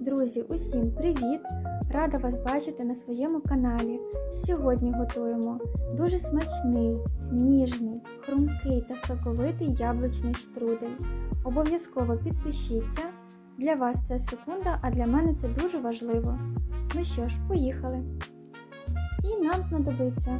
Друзі, усім привіт! Рада вас бачити на своєму каналі. Сьогодні готуємо дуже смачний, ніжний, хрумкий та соковитий яблучний штрудель. Обов'язково підпишіться. Для вас це секунда, а для мене це дуже важливо. Ну що ж, поїхали! І нам знадобиться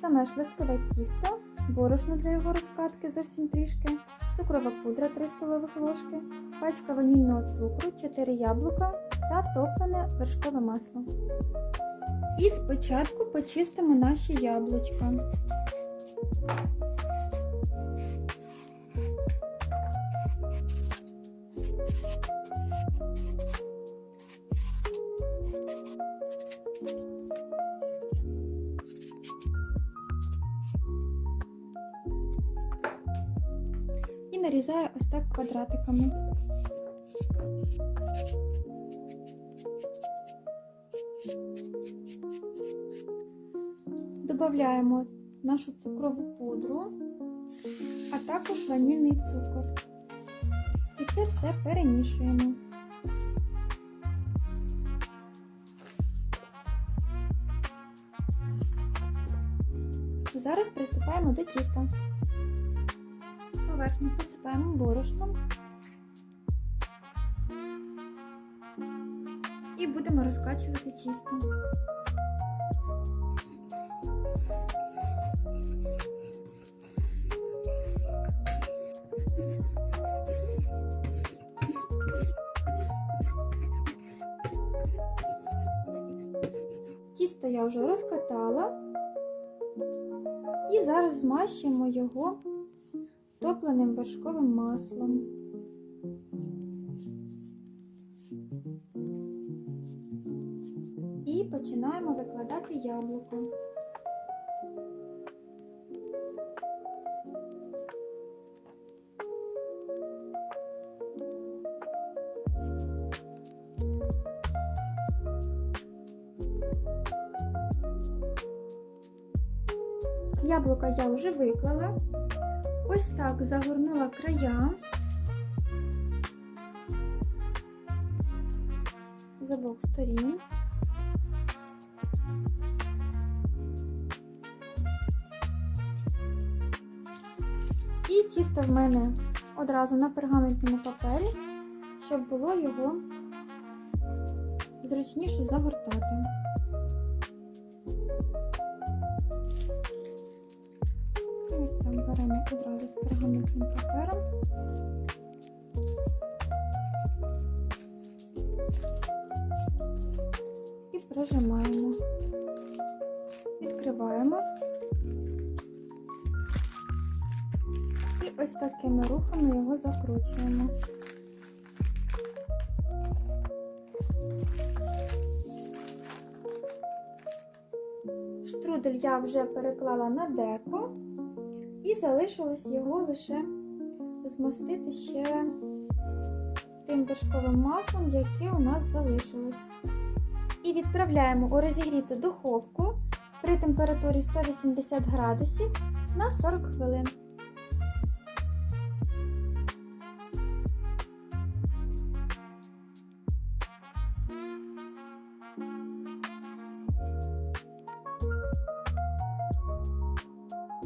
саме шлисткове тісто, борошно для його розкатки зовсім трішки, цукрова пудра 3 столових ложки, пачка ванільного цукру, 4 яблука та топлене вершкове масло. І спочатку почистимо наші яблучка. Нарізаю ось так квадратиками. Додаємо нашу цукрову пудру, а також ванільний цукор. І це все перемішуємо. Зараз приступаємо до тіста. Поверхню посипаємо борошном і будемо розкачувати тісто. Тісто я вже розкатала і зараз змащуємо його топленим вершковим маслом. І починаємо викладати яблуко. Яблука я вже виклала. Ось так загорнула края. З обох сторін. І тісто в мене одразу на пергаментному папері, щоб було його зручніше загортати. Беремо одразу з пергаментним папером. І прижимаємо. Відкриваємо. І ось такими рухами його закручуємо. Штрудель я вже переклала на деко. І залишилось його лише змастити ще тим вершковим маслом, яке у нас залишилось. І відправляємо у розігріту духовку при температурі 180 градусів на 40 хвилин.